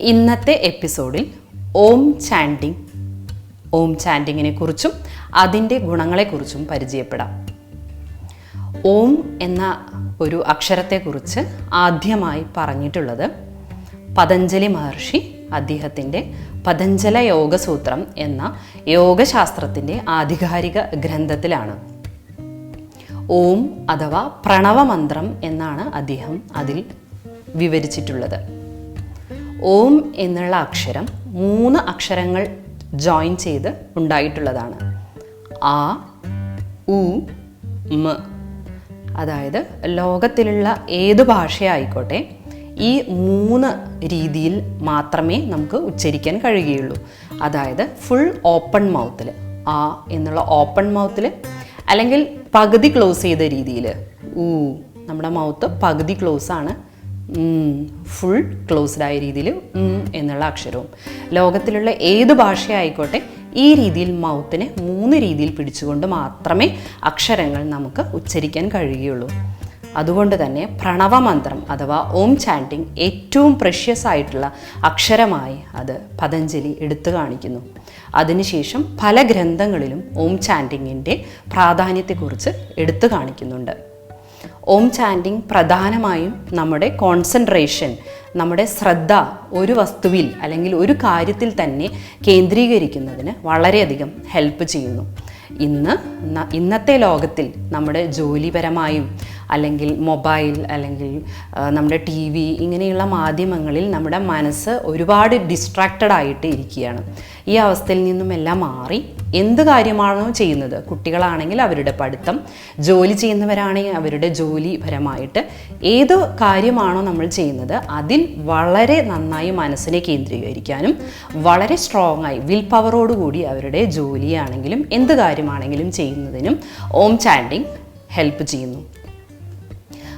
ഇന്നത്തെ എപ്പിസോഡിൽ ഓം ചാൻഡിങ് ഓം ചാൻഡിങ്ങിനെ കുറിച്ചും അതിന്റെ ഗുണങ്ങളെക്കുറിച്ചും പരിചയപ്പെടാം. ഓം എന്ന ഒരു അക്ഷരത്തെക്കുറിച്ച് ആദ്യമായി പറഞ്ഞിട്ടുള്ളത് പതഞ്ജലി മഹർഷി അദ്ദേഹത്തിന്റെ പതഞ്ജല യോഗസൂത്രം എന്ന യോഗശാസ്ത്രത്തിന്റെ ആധികാരിക ഗ്രന്ഥത്തിലാണ്. ഓം അഥവാ പ്രണവമന്ത്രം എന്നാണ് അദ്ദേഹം അതിൽ വിവരിച്ചിട്ടുള്ളത്. ഓം എന്നുള്ള അക്ഷരം മൂന്ന് അക്ഷരങ്ങൾ ജോയിൻ ചെയ്ത് ഉണ്ടായിട്ടുള്ളതാണ്. ആ ഉ മ. അതായത് ലോകത്തിലുള്ള ഏത് ഭാഷയായിക്കോട്ടെ ഈ മൂന്ന് രീതിയിൽ മാത്രമേ നമുക്ക് ഉച്ചരിക്കാൻ കഴിയുകയുള്ളൂ. അതായത് ഫുൾ ഓപ്പൺ മൗത്തിൽ ആ എന്നുള്ള ഓപ്പൺ മൗത്തിൽ അല്ലെങ്കിൽ പകുതി ക്ലോസ് ചെയ്ത രീതിയിൽ ഊ നമ്മുടെ മൗത്ത് പകുതി ക്ലോസ് ആണ്. ഫുൾ ക്ലോസ്ഡ് ആയ രീതിയിൽ എന്നുള്ള അക്ഷരവും. ലോകത്തിലുള്ള ഏത് ഭാഷയായിക്കോട്ടെ ഈ രീതിയിൽ മൗത്തിനെ മൂന്ന് രീതിയിൽ പിടിച്ചുകൊണ്ട് മാത്രമേ അക്ഷരങ്ങൾ നമുക്ക് ഉച്ചരിക്കാൻ കഴിയുകയുള്ളൂ. അതുകൊണ്ട് തന്നെ പ്രണവമന്ത്രം അഥവാ ഓം ചാന്റിങ് ഏറ്റവും പ്രഷ്യസ് ആയിട്ടുള്ള അക്ഷരമായി അത് പതഞ്ജലി എടുത്തു കാണിക്കുന്നു. അതിനുശേഷം പല ഗ്രന്ഥങ്ങളിലും ഓം ചാന്റിങ്ങിന്റെ പ്രാധാന്യത്തെക്കുറിച്ച് എടുത്തു കാണിക്കുന്നുണ്ട്. ഓം ചാൻഡിങ് പ്രധാനമായും നമ്മുടെ കോൺസെൻട്രേഷൻ നമ്മുടെ ശ്രദ്ധ ഒരു വസ്തുവിൽ അല്ലെങ്കിൽ ഒരു കാര്യത്തിൽ തന്നെ കേന്ദ്രീകരിക്കുന്നതിന് വളരെയധികം ഹെൽപ്പ് ചെയ്യുന്നു. ഇന്ന് ഇന്നത്തെ ലോകത്തിൽ നമ്മുടെ ജോലിപരമായും അല്ലെങ്കിൽ മൊബൈൽ അല്ലെങ്കിൽ നമ്മുടെ ടി വി ഇങ്ങനെയുള്ള മാധ്യമങ്ങളിൽ നമ്മുടെ മനസ്സ് ഒരുപാട് ഡിസ്ട്രാക്റ്റഡ് ആയിട്ട് ഇരിക്കുകയാണ്. ഈ അവസ്ഥയിൽ നിന്നും എല്ലാം മാറി എന്ത് കാര്യമാണോ ചെയ്യുന്നത്? കുട്ടികളാണെങ്കിൽ അവരുടെ പഠിത്തം ജോലി ചെയ്യുന്നവരാണെങ്കിൽ അവരുടെ ജോലി ജോലിപരമായിട്ട് ഏത് കാര്യമാണോ നമ്മൾ ചെയ്യുന്നത് അതിൽ വളരെ നന്നായി മനസ്സിനെ കേന്ദ്രീകരിക്കാനും വളരെ സ്ട്രോങ് ആയി വിൽ പവറോടുകൂടി അവരുടെ ജോലിയാണെങ്കിലും എന്ത് കാര്യമാണെങ്കിലും ചെയ്യുന്നതിനും ഓം ചാൻഡിങ് ഹെൽപ്പ് ചെയ്യുന്നു.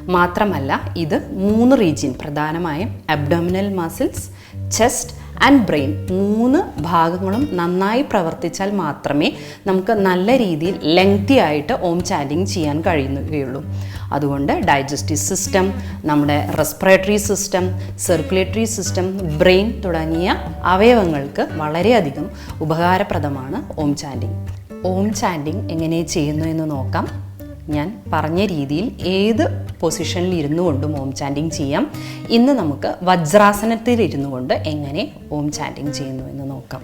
മാത്രമല്ല ഇത് മൂന്ന് റീജിയൻ പ്രധാനമായും abdominal muscles chest and brain. മൂന്ന് ഭാഗങ്ങളും നന്നായി പ്രവർത്തിച്ചാൽ മാത്രമേ നമുക്ക് നല്ല രീതിയിൽ ലെങ്തി ആയിട്ട് ഓം ചാൻഡിങ് ചെയ്യാൻ കഴിയുകയുള്ളൂ. അതുകൊണ്ട് ഡൈജസ്റ്റീവ് സിസ്റ്റം നമ്മുടെ respiratory system circulatory system brain തുടങ്ങിയ അവയവങ്ങൾക്ക് വളരെയധികം ഉപകാരപ്രദമാണ് ഓം ചാൻഡിങ് ഓം ചാൻഡിങ് എങ്ങനെ ചെയ്യുന്നു എന്ന് നോക്കാം. ഞാൻ പറഞ്ഞ രീതിയിൽ ഏത് പൊസിഷനിൽ ഇരുന്നു കൊണ്ടും ഓം ചാൻഡിങ് ചെയ്യാം. ഇന്ന് നമുക്ക് വജ്രാസനത്തിൽ ഇരുന്നു കൊണ്ട് എങ്ങനെ ഓം ചാൻഡിങ് ചെയ്യുന്നു എന്ന് നോക്കാം.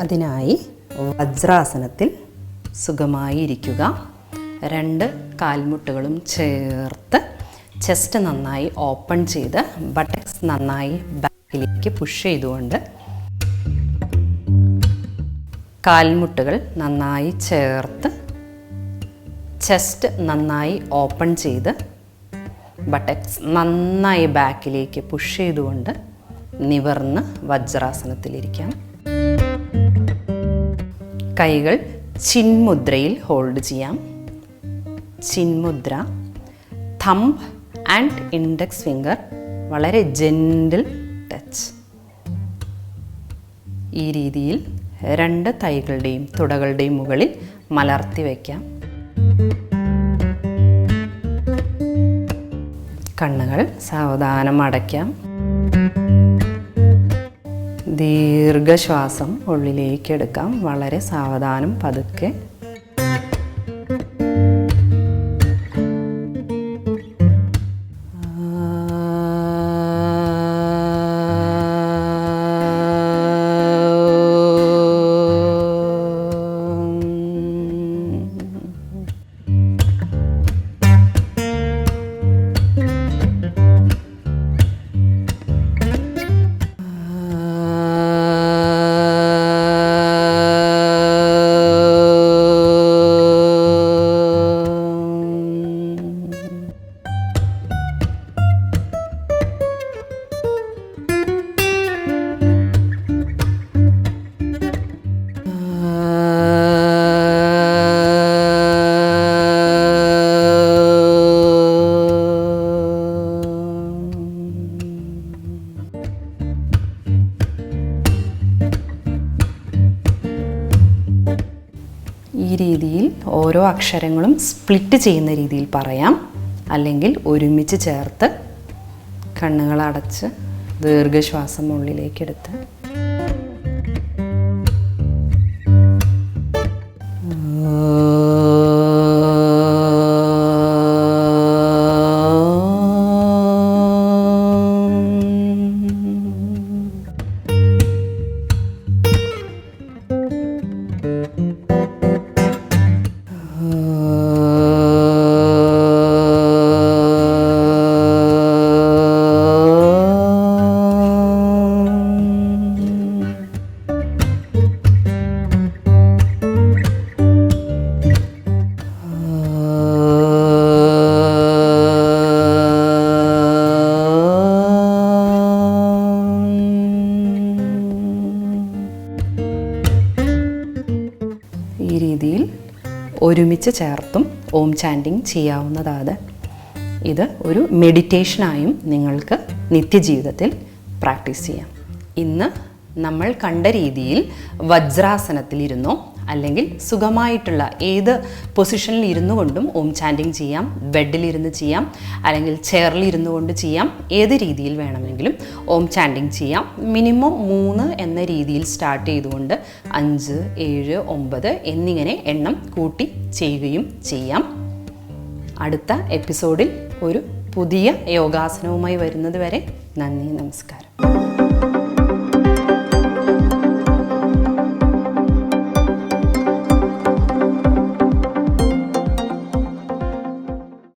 അതിനായി വജ്രാസനത്തിൽ സുഖമായി ഇരിക്കുക. രണ്ട് കാൽമുട്ടുകളും ചേർത്ത് ചെസ്റ്റ് നന്നായി ഓപ്പൺ ചെയ്ത് ബട്ടക്സ് നന്നായി ബാക്കിലേക്ക് പുഷ് ചെയ്തുകൊണ്ട് കാൽമുട്ടുകൾ നന്നായി ചേർത്ത് ചെസ്റ്റ് നന്നായി ഓപ്പൺ ചെയ്ത് ബട്ടക്സ് നന്നായി ബാക്കിലേക്ക് പുഷ് ചെയ്തുകൊണ്ട് നിവർന്ന് വജ്രാസനത്തിലിരിക്കാം. കൈകൾ ചിൻമുദ്രയിൽ ഹോൾഡ് ചെയ്യാം. Chinmudra thumb and index finger വളരെ ജെന്റിൽ ടച്ച് ഈ രീതിയിൽ രണ്ട് തൈകളുടെയും തുടകളുടെയും മുകളിൽ മലർത്തി വയ്ക്കാം കണ്ണുകൾ സാവധാനം അടയ്ക്കാം. ദീർഘശ്വാസം ഉള്ളിലേക്ക് എടുക്കാം. വളരെ സാവധാനം പതുക്കെ ഈ രീതിയിൽ ഓരോ അക്ഷരങ്ങളും സ്പ്ലിറ്റ് ചെയ്യുന്ന രീതിയിൽ പറയാം. അല്ലെങ്കിൽ ഒരുമിച്ച് ചേർത്ത് കണ്ണുകൾ അടച്ച് ദീർഘശ്വാസം ഉള്ളിലേക്കെടുത്ത് ഈ രീതിയിൽ ഒരുമിച്ച് ചേർത്തും ഓം ചാൻഡിങ് ചെയ്യാവുന്നതാണ്. ഇത് ഒരു മെഡിറ്റേഷനായും നിങ്ങൾക്ക് നിത്യജീവിതത്തിൽ പ്രാക്ടീസ് ചെയ്യാം. ഇന്ന് നമ്മൾ കണ്ട രീതിയിൽ വജ്രാസനത്തിലിരുന്നോ അല്ലെങ്കിൽ സുഖമായിട്ടുള്ള ഏത് പൊസിഷനിൽ ഇരുന്നു കൊണ്ടും ഓം ചാൻഡിങ് ചെയ്യാം ബെഡിലിരുന്ന് ചെയ്യാം അല്ലെങ്കിൽ ചെയറിൽ ഇരുന്നു കൊണ്ട് ചെയ്യാം ഏത് രീതിയിൽ വേണമെങ്കിലും ഓം ചാൻഡിങ് ചെയ്യാം. മിനിമം മൂന്ന് എന്ന രീതിയിൽ സ്റ്റാർട്ട് ചെയ്തുകൊണ്ട് അഞ്ച് ഏഴ് ഒമ്പത് എന്നിങ്ങനെ എണ്ണം കൂട്ടി ചെയ്യുകയും ചെയ്യാം. അടുത്ത എപ്പിസോഡിൽ ഒരു പുതിയ യോഗാസനവുമായി വരുന്നത് വരെ നന്ദി നമസ്കാരം.